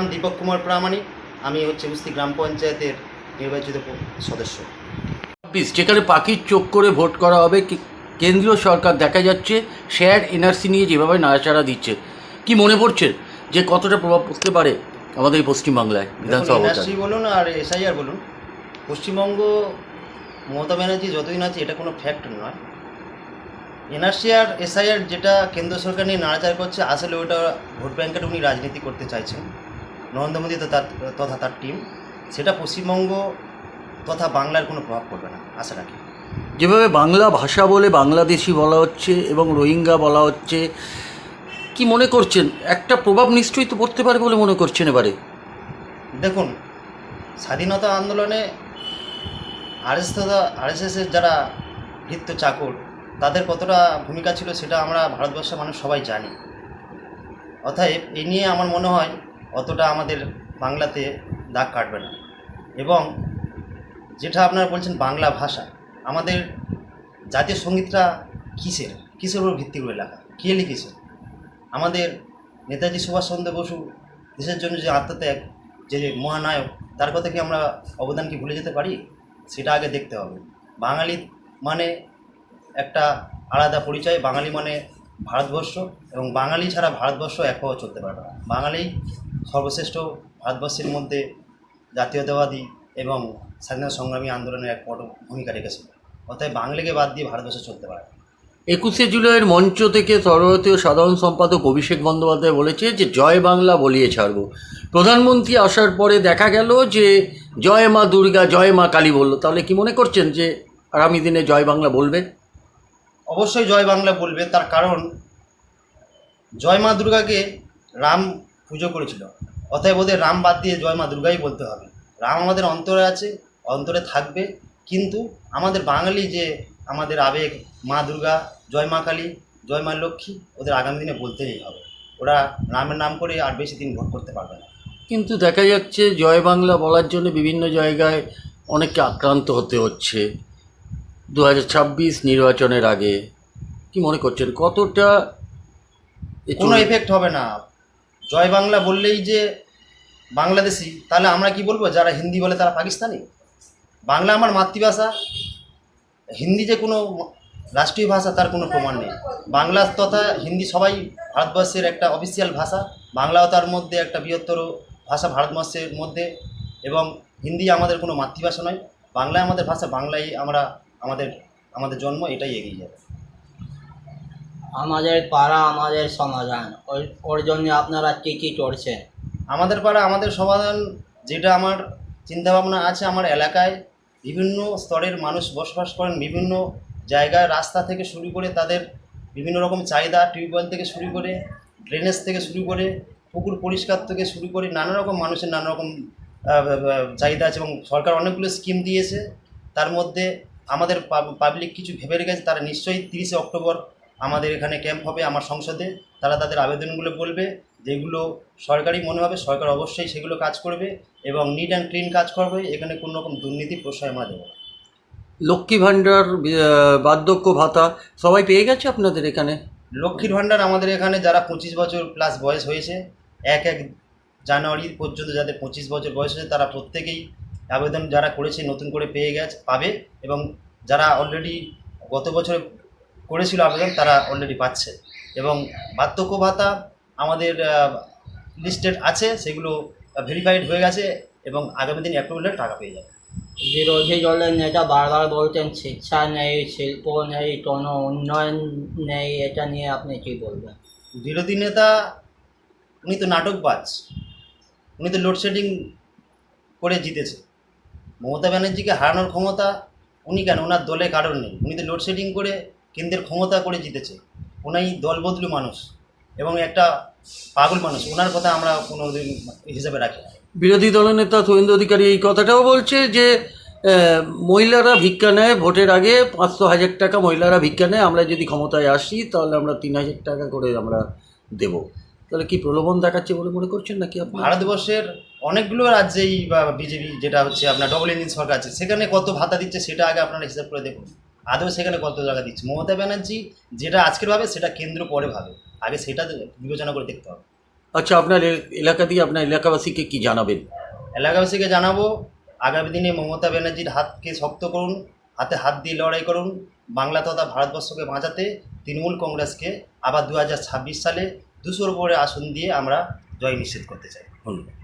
নাম দীপক কুমার প্রামাণিক। আমি হচ্ছে উস্তি গ্রাম পঞ্চায়েতের নির্বাচিত সদস্য। ছাব্বিশ যেখানে পাখির চোখ করে ভোট করা হবে কেন্দ্রীয় সরকার দেখা যাচ্ছে শেয়ার এনআরসি নিয়ে যেভাবে নাড়াচাড়া দিচ্ছে। কি মনে পড়ছে যে কতটা প্রভাব পড়তে পারে আমাদের এই পশ্চিমবাংলায় বিধানসভা এনআরসি বলুন আর এসআইআর বলুন পশ্চিমবঙ্গ মমতা ব্যানার্জি যতদিন আছে এটা কোনো ফ্যাক্ট নয়। এনআরসি আর এসআইআর যেটা কেন্দ্র সরকার নিয়ে নাড়াচাড়া করছে আসলে ওটা ভোট ব্যাংকের উনি রাজনীতি করতে চাইছেন। নরেন্দ্র মোদী তথা তার টিম সেটা পশ্চিমবঙ্গ তথা বাংলার কোনো প্রভাব পড়বে না আশা রাখি। যেভাবে বাংলা ভাষা বলে বাংলাদেশি বলা হচ্ছে এবং রোহিঙ্গা বলা হচ্ছে কি মনে করছেন? একটা প্রভাব নিশ্চয়ই তো পড়তে পারে বলে মনে করছেন এবারে? দেখুন স্বাধীনতা আন্দোলনে আরএস তথা আরএসএসের যারা ভৃত্য চাকর তাদের কতটা ভূমিকা ছিল সেটা আমরা ভারতবর্ষের মানুষ সবাই জানি। অতএব এই নিয়ে আমার মনে হয় অতটা আমাদের বাংলাতে দাগ কাটবে না। এবং যেটা আপনারা বলছেন বাংলা ভাষা, আমাদের জাতীয় সঙ্গীতটা কিসের? কিসের উপর ভিত্তি করে লেখা? কে লিখেছে? আমাদের নেতাজি সুভাষচন্দ্র বসু দেশের জন্য যে আত্মত্যাগ, যে মহানায়ক, তার কথা কি আমরা অবদান কি ভুলে যেতে পারি? সেটা আগে দেখতে হবে। বাঙালি মানে একটা আলাদা পরিচয়, বাঙালি মানে ভারতবর্ষ এবং বাঙালি ছাড়া ভারতবর্ষ এক পাও চলতে পারবে না। বাঙালি সর্বশ্রেষ্ঠ ভারতবর্ষের মধ্যে জাতীয়তাবাদী এবং স্বাধীনতা সংগ্রামী আন্দোলনের এক বড় ভূমিকা রেখেছিল। অর্থাৎ বাঙালিকে বাদ দিয়ে ভারতবর্ষ চলতে পারে একুশে জুলাইয়ের মঞ্চ থেকে সর্বভারতীয় সাধারণ সম্পাদক অভিষেক বন্দ্যোপাধ্যায় বলেছে যে, জয় বাংলা বলিয়ে ছাড়ব। প্রধানমন্ত্রী আসার পরে দেখা গেল যে, জয় মা দুর্গা, জয় মা কালী বলল। তাহলে কি মনে করছেন যে, আগামী দিনে জয় বাংলা বলবে অবশ্যই জয় বাংলা বলবে, তার কারণ জয় মা দুর্গাকে রাম পুজো করেছিল। অতএব ওদের রাম বাদ দিয়ে জয় মা দুর্গাই বলতে হবে। রাম আমাদের অন্তরে আছে, অন্তরে থাকবে, কিন্তু আমাদের বাঙালি যে আমাদের আবেগ, মা দুর্গা, জয় মা কালী, জয় মা লক্ষ্মী, ওদের আগামী দিনে বলতেই হবে। ওরা রামের নাম করে আর বেশি দিন ভোট করতে পারবে না। কিন্তু দেখা যাচ্ছে জয় বাংলা বলার জন্য বিভিন্ন জায়গায় অনেককে আক্রান্ত হতে হচ্ছে। দু ছাব্বিশ নির্বাচনের আগে। কি মনে করছেন কতটা কোনো এফেক্ট হবে না। জয় বাংলা বললেই যে বাংলাদেশি তাহলে আমরা কি বলব যারা হিন্দি বলে তারা পাকিস্তানি? বাংলা আমার মাতৃভাষা। হিন্দি যে কোনো রাষ্ট্রীয় ভাষা তার কোনো প্রমাণ নেই। বাংলা তথা হিন্দি সবাই ভারতবর্ষের একটা অফিসিয়াল ভাষা। বাংলাও তার মধ্যে একটা বৃহত্তর ভাষা ভারতবর্ষের মধ্যে। এবং হিন্দি আমাদের কোনো মাতৃভাষা নয়। বাংলায় আমাদের ভাষা বাংলাই আমরা আমাদের আমাদের জন্ম এটাই এগিয়ে যাবে। আমাদের পাড়া আমাদের সমাধান। ওর জন্য আপনারা কী কী করছেন? আমাদের পাড়া আমাদের সমাধান যেটা আমার চিন্তাভাবনা আছে আমার এলাকায় বিভিন্ন স্তরের মানুষ বসবাস করেন বিভিন্ন জায়গায় রাস্তা থেকে শুরু করে তাদের বিভিন্ন রকম চাহিদা টিউবওয়েল থেকে শুরু করে ড্রেনেজ থেকে শুরু করে পুকুর পরিষ্কার থেকে শুরু করে নানা রকম মানুষের নানা রকম চাহিদা আছে এবং সরকার অনেকগুলো স্কিম দিয়েছে। তার মধ্যে আমাদের পাবলিক কিছু ভেবে রেখেছে তারা নিশ্চয়ই তিরিশে অক্টোবর আমাদের এখানে ক্যাম্প হবে আমার সংসদে। তারা তাদের আবেদনগুলো বলবে যেগুলো সরকারি মনে হবে সরকার অবশ্যই সেগুলো কাজ করবে এবং নিট অ্যান্ড ক্লিন কাজ করবে এখানে কোনো রকম দুর্নীতি প্রশ্রয় আমরা দেবো লক্ষ্মী ভাণ্ডার বার্ধক্য ভাতা সবাই পেয়ে গেছে আপনাদের এখানে? লক্ষ্মীর ভাণ্ডার আমাদের এখানে যারা পঁচিশ বছর প্লাস বয়স হয়েছে এক এক জানুয়ারি পর্যন্ত যাদের পঁচিশ বছর বয়স হয়েছে তারা প্রত্যেকেই আবেদন যারা করেছে নতুন করে পেয়ে গেছে পাবে এবং যারা অলরেডি গত বছর করেছিল আবেদন তারা অলরেডি পাচ্ছে। এবং বার্ধক্য ভাতা আমাদের লিস্টেড আছে সেগুলো ভেরিফাইড হয়ে গেছে এবং আগামী দিন অ্যাপ্রুভেলের টাকা পেয়ে যাবে। বিরোধী দলের নেতা বারবার বলছেন শিক্ষা নেই শিল্প নেই কোনো উন্নয়ন নেই এটা নিয়ে আপনি কি বলবেন? বিরোধী নেতা উনি তো নাটকবাজ। উনি তো লোডশেডিং করে জিতেছে। মমতা ব্যানার্জিকে হারানোর ক্ষমতা উনি কেন? ওনার দলে কারণ নেই। উনি তো লোডশেডিং করে কেন্দ্রের ক্ষমতা করে জিতেছে। উনি দলবদলু মানুষ এবং একটা পাগল মানুষ। ওনার কথা আমরা কোনো দিন হিসাবে রাখি না। বিরোধী দলনেতা শুভেন্দু অধিকারী এই কথাটাও বলছে যে মহিলারা ভিক্ষা নেয় ভোটের আগে পাঁচশো হাজার টাকা মহিলারা ভিক্ষা নেয়। আমরা যদি ক্ষমতায় আসি তাহলে আমরা তিন হাজার টাকা করে আমরা দেব। তাহলে কি প্রলোভন দেখাচ্ছে বলে মনে করছেন নাকি ভারতবর্ষের অনেকগুলো রাজ্যেই বা বিজেপি যেটা হচ্ছে আপনার ডবল ইঞ্জিন সরকার আছে সেখানে কত ভাতা দিচ্ছে সেটা আগে আপনারা হিসাব করে দেখুন। আদৌ সেখানে কত টাকা দিচ্ছে? মমতা ব্যানার্জি যেটা আজকের ভাবে সেটা কেন্দ্র পরে ভাবে। আগে সেটা বিবেচনা করে দেখতে হবে। আচ্ছা আপনার এলাকা দিয়ে আপনার এলাকাবাসীকে কি জানাবেন? এলাকাবাসীকে জানাব আগামী দিনে মমতা ব্যানার্জির হাতকে শক্ত করুন হাতে হাত দিয়ে লড়াই করুন বাংলা তথা ভারতবর্ষকে বাঁচাতে তৃণমূল কংগ্রেসকে আবার দু হাজার ছাব্বিশ সালে দুশোর উপরে আসন দিয়ে আমরা জয় নিশ্চিত করতে চাই। ধন্যবাদ।